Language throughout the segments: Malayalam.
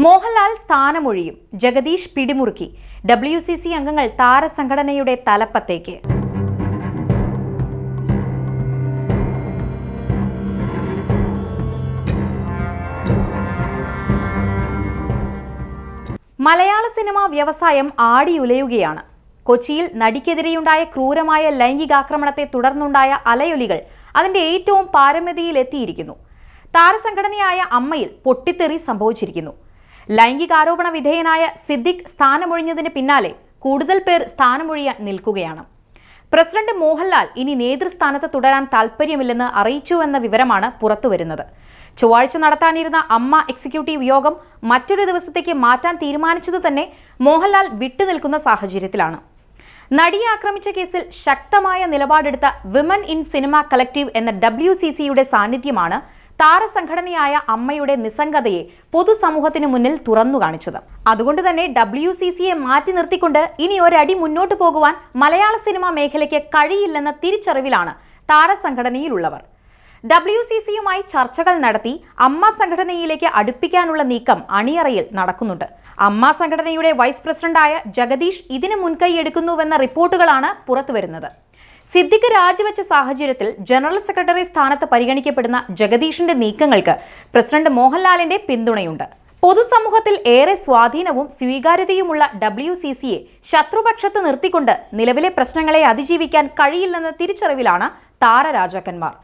മോഹൻലാൽ സ്ഥാനമൊഴിയും. ജഗദീഷ് പിടിമുറുക്കി. ഡബ്ല്യു സി സി അംഗങ്ങൾ താരസംഘടനയുടെ തലപ്പത്തേക്ക്. മലയാള സിനിമാ വ്യവസായം ആടിയുലയുകയാണ്. കൊച്ചിയിൽ നടിക്കെതിരെയുണ്ടായ ക്രൂരമായ ലൈംഗികാക്രമണത്തെ തുടർന്നുണ്ടായ അലയൊലികൾ അതിന്റെ ഏറ്റവും പാരമ്യതയിലെത്തിയിരിക്കുന്നു. താരസംഘടനയായ അമ്മയിൽ പൊട്ടിത്തെറി സംഭവിച്ചിരിക്കുന്നു. ലൈംഗികാരോപണ വിധേയനായ സിദ്ദിഖ് സ്ഥാനമൊഴിഞ്ഞതിന് പിന്നാലെ കൂടുതൽ പേർ സ്ഥാനമൊഴിയാൻ നിൽക്കുകയാണ്. പ്രസിഡന്റ് മോഹൻലാൽ ഇനി നേതൃസ്ഥാനത്ത് തുടരാൻ താൽപ്പര്യമില്ലെന്ന് അറിയിച്ചുവെന്ന വിവരമാണ് പുറത്തുവരുന്നത്. ചൊവ്വാഴ്ച നടത്താനിരുന്ന അമ്മ എക്സിക്യൂട്ടീവ് യോഗം മറ്റൊരു ദിവസത്തേക്ക് മാറ്റാൻ തീരുമാനിച്ചത് തന്നെ മോഹൻലാൽ വിട്ടുനിൽക്കുന്ന സാഹചര്യത്തിലാണ്. നടിയെ ആക്രമിച്ച കേസിൽ ശക്തമായ നിലപാടെടുത്ത വിമൻ ഇൻ സിനിമ കളക്റ്റീവ് എന്ന ഡബ്ല്യു സി സിയുടെ സാന്നിധ്യമാണ് താരസംഘടനയായ അമ്മയുടെ നിസ്സംഗതയെ പൊതുസമൂഹത്തിന് മുന്നിൽ തുറന്നു കാണിച്ചത്. അതുകൊണ്ട് തന്നെ ഡബ്ല്യു സി സിയെ മാറ്റി നിർത്തിക്കൊണ്ട് ഇനി ഒരടി മുന്നോട്ട് പോകുവാൻ മലയാള സിനിമാ മേഖലയ്ക്ക് കഴിയില്ലെന്ന തിരിച്ചറിവിലാണ് താരസംഘടനയിലുള്ളവർ. ഡബ്ല്യു സി സിയുമായി ചർച്ചകൾ നടത്തി അമ്മ സംഘടനയിലേക്ക് അടുപ്പിക്കാനുള്ള നീക്കം അണിയറയിൽ നടക്കുന്നുണ്ട്. അമ്മ സംഘടനയുടെ വൈസ് പ്രസിഡന്റായ ജഗദീഷ് ഇതിന് മുൻകൈ എടുക്കുന്നുവെന്ന റിപ്പോർട്ടുകളാണ് പുറത്തുവരുന്നത്. സിദ്ദിഖ് രാജിവെച്ച സാഹചര്യത്തിൽ ജനറൽ സെക്രട്ടറി സ്ഥാനത്ത് പരിഗണിക്കപ്പെടുന്ന ജഗദീഷിന്റെ നീക്കങ്ങൾക്ക് പ്രസിഡന്റ് മോഹൻലാലിന്റെ പിന്തുണയുണ്ട്. പൊതുസമൂഹത്തിൽ ഏറെ സ്വാധീനവും സ്വീകാര്യതയുമുള്ള ഡബ്ല്യു സി സിയെ ശത്രുപക്ഷത്ത് നിർത്തിക്കൊണ്ട് നിലവിലെ പ്രശ്നങ്ങളെ അതിജീവിക്കാൻ കഴിയില്ലെന്ന തിരിച്ചറിവിലാണ് താരരാജാക്കന്മാർ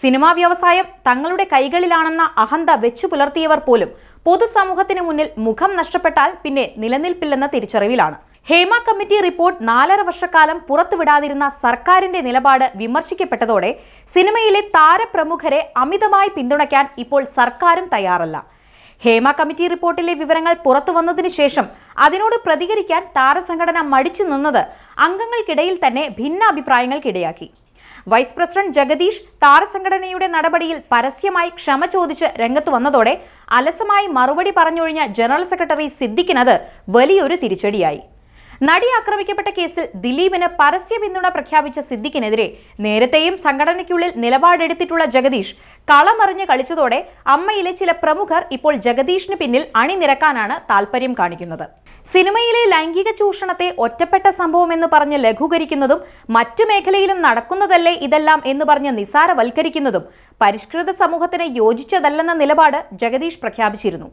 സിനിമാ വ്യവസായം തങ്ങളുടെ കൈകളിലാണെന്ന അഹന്ത വെച്ചു പുലർത്തിയവർ പോലും പൊതുസമൂഹത്തിന് മുന്നിൽ മുഖം നഷ്ടപ്പെട്ടാൽ പിന്നെ നിലനിൽപ്പില്ലെന്ന തിരിച്ചറിവിലാണ്. ഹേമ കമ്മിറ്റി റിപ്പോർട്ട് നാലര വർഷക്കാലം പുറത്തുവിടാതിരുന്ന സർക്കാരിന്റെ നിലപാട് വിമർശിക്കപ്പെട്ടതോടെ സിനിമയിലെ താരപ്രമുഖരെ അമിതമായി പിന്തുണയ്ക്കാൻ ഇപ്പോൾ സർക്കാരും തയ്യാറല്ല. ഹേമ കമ്മിറ്റി റിപ്പോർട്ടിലെ വിവരങ്ങൾ പുറത്തു വന്നതിനു ശേഷം അതിനോട് പ്രതികരിക്കാൻ താരസംഘടന മടിച്ചു നിന്നത് അംഗങ്ങൾക്കിടയിൽ തന്നെ ഭിന്ന അഭിപ്രായങ്ങൾക്കിടയാക്കി. വൈസ് പ്രസിഡന്റ് ജഗദീഷ് താരസംഘടനയുടെ നടപടിയിൽ പരസ്യമായി ക്ഷമ ചോദിച്ച് രംഗത്ത് വന്നതോടെ അലസമായി മറുപടി പറഞ്ഞൊഴിഞ്ഞ ജനറൽ സെക്രട്ടറി സിദ്ദിഖിനത് വലിയൊരു തിരിച്ചടിയായി. നടി ആക്രമിക്കപ്പെട്ട കേസിൽ ദിലീപിന് പരസ്യ പിന്തുണ പ്രഖ്യാപിച്ച സിദ്ദിഖിനെതിരെ നേരത്തെയും സംഘടനയ്ക്കുള്ളിൽ നിലപാടെടുത്തിട്ടുള്ള ജഗദീഷ് കളമറിഞ്ഞ് കളിച്ചതോടെ അമ്മയിലെ ചില പ്രമുഖർ ഇപ്പോൾ ജഗദീഷിന് പിന്നിൽ അണിനിരക്കാനാണ് താൽപര്യം കാണിക്കുന്നത്. സിനിമയിലെ ലൈംഗിക ചൂഷണത്തെ ഒറ്റപ്പെട്ട സംഭവമെന്ന് പറഞ്ഞ് ലഘൂകരിക്കുന്നതും മറ്റു മേഖലയിലും നടക്കുന്നതല്ലേ ഇതെല്ലാം എന്ന് പറഞ്ഞ് നിസാരവൽക്കരിക്കുന്നതും പരിഷ്കൃത സമൂഹത്തിന് യോജിച്ചതല്ലെന്ന നിലപാട് ജഗദീഷ് പ്രഖ്യാപിച്ചിരുന്നു.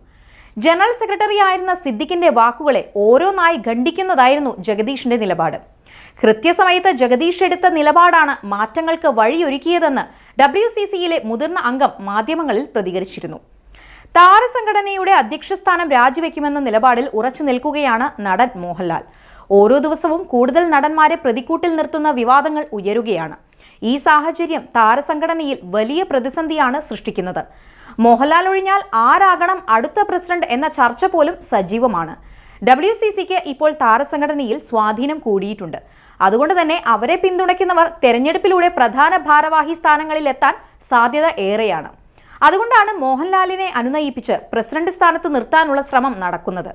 ജനറൽ സെക്രട്ടറി ആയിരുന്ന സിദ്ദിഖിന്റെ വാക്കുകളെ ഓരോന്നായി ഖണ്ഡിക്കുന്നതായിരുന്നു ജഗദീഷിന്റെ നിലപാട്. കൃത്യസമയത്ത് ജഗദീഷ് എടുത്ത നിലപാടാണ് മാറ്റങ്ങൾക്ക് വഴിയൊരുക്കിയതെന്ന് ഡബ്ല്യു സി സിയിലെ മുതിർന്ന അംഗം മാധ്യമങ്ങളിൽ പ്രതികരിച്ചിരുന്നു. താരസംഘടനയുടെ അധ്യക്ഷസ്ഥാനം രാജിവെക്കുമെന്ന നിലപാടിൽ ഉറച്ചു നിൽക്കുകയാണ് നടൻ മോഹൻലാൽ. ഓരോ ദിവസവും കൂടുതൽ നടന്മാരെ പ്രതിക്കൂട്ടിൽ നിർത്തുന്ന വിവാദങ്ങൾ ഉയരുകയാണ്. ഈ സാഹചര്യം താരസംഘടനയിൽ വലിയ പ്രതിസന്ധിയാണ് സൃഷ്ടിക്കുന്നത്. മോഹൻലാൽ ഒഴിഞ്ഞാൽ ആരാകണം അടുത്ത പ്രസിഡന്റ് എന്ന ചർച്ച പോലും സജീവമാണ്. ഡബ്ല്യു സി സിക്ക് ഇപ്പോൾ താരസംഘടനയിൽ സ്വാധീനം കൂടിയിട്ടുണ്ട്. അതുകൊണ്ട് തന്നെ അവരെ പിന്തുണയ്ക്കുന്നവർ തെരഞ്ഞെടുപ്പിലൂടെ പ്രധാന ഭാരവാഹി സ്ഥാനങ്ങളിൽ എത്താൻ സാധ്യത ഏറെയാണ്. അതുകൊണ്ടാണ് മോഹൻലാലിനെ അനുനയിപ്പിച്ച് പ്രസിഡന്റ് സ്ഥാനത്ത് നിർത്താനുള്ള ശ്രമം നടക്കുന്നത്.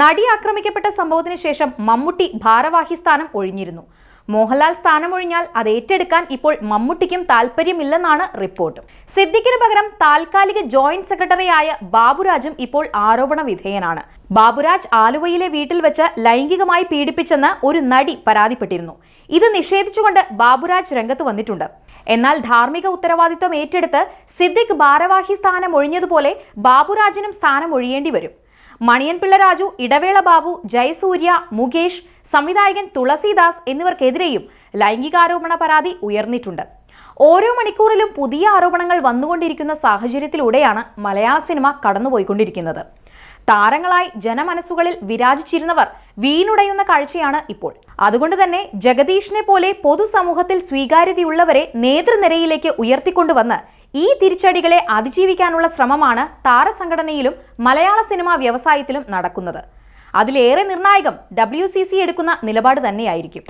നടി ആക്രമിക്കപ്പെട്ട സംഭവത്തിന് ശേഷം മമ്മൂട്ടി ഭാരവാഹി സ്ഥാനം ഒഴിഞ്ഞിരുന്നു. മോഹൻലാൽ സ്ഥാനമൊഴിഞ്ഞാൽ അത് ഏറ്റെടുക്കാൻ ഇപ്പോൾ മമ്മൂട്ടിക്കും താല്പര്യമില്ലെന്നാണ് റിപ്പോർട്ട്. സിദ്ദിഖിന് പകരം താൽക്കാലിക ജോയിന്റ് സെക്രട്ടറിയായ ബാബുരാജും ഇപ്പോൾ ആരോപണ വിധേയനാണ്. ബാബുരാജ് ആലുവയിലെ വീട്ടിൽ വെച്ച് ലൈംഗികമായി പീഡിപ്പിച്ചെന്ന് ഒരു നടി പരാതിപ്പെട്ടിരുന്നു. ഇത് നിഷേധിച്ചുകൊണ്ട് ബാബുരാജ് രംഗത്ത് വന്നിട്ടുണ്ട്. എന്നാൽ ധാർമ്മിക ഉത്തരവാദിത്വം ഏറ്റെടുത്ത് സിദ്ദിഖ് ഭാരവാഹി സ്ഥാനം ഒഴിഞ്ഞതുപോലെ ബാബുരാജിനും സ്ഥാനം ഒഴിയേണ്ടി വരും. മണിയൻപിള്ള രാജു ഇടവേള ബാബു ജയസൂര്യ മുകേഷ് സംവിധായകൻ തുളസിദാസ് എന്നിവർക്കെതിരെയും ലൈംഗികാരോപണ പരാതി ഉയർന്നിട്ടുണ്ട്. ഓരോ മണിക്കൂറിലും പുതിയ ആരോപണങ്ങൾ വന്നുകൊണ്ടിരിക്കുന്ന സാഹചര്യത്തിലൂടെയാണ് മലയാള സിനിമ കടന്നുപോയിക്കൊണ്ടിരിക്കുന്നത്. താരങ്ങളായി ജനമനസ്സുകളിൽ വിരാജിച്ചിരുന്നവർ വീണുടയുന്ന കാഴ്ചയാണ് ഇപ്പോൾ. അതുകൊണ്ട് തന്നെ ജഗദീഷിനെ പോലെ പൊതുസമൂഹത്തിൽ സ്വീകാര്യതയുള്ളവരെ നേതൃനിരയിലേക്ക് ഉയർത്തിക്കൊണ്ടുവന്ന് ഈ തിരിച്ചടികളെ അതിജീവിക്കാനുള്ള ശ്രമമാണ് താരസംഘടനയിലും മലയാള സിനിമാ വ്യവസായത്തിലും നടക്കുന്നത്. അതിലേറെ നിർണായകം ഡബ്ല്യു എടുക്കുന്ന നിലപാട് തന്നെയായിരിക്കും.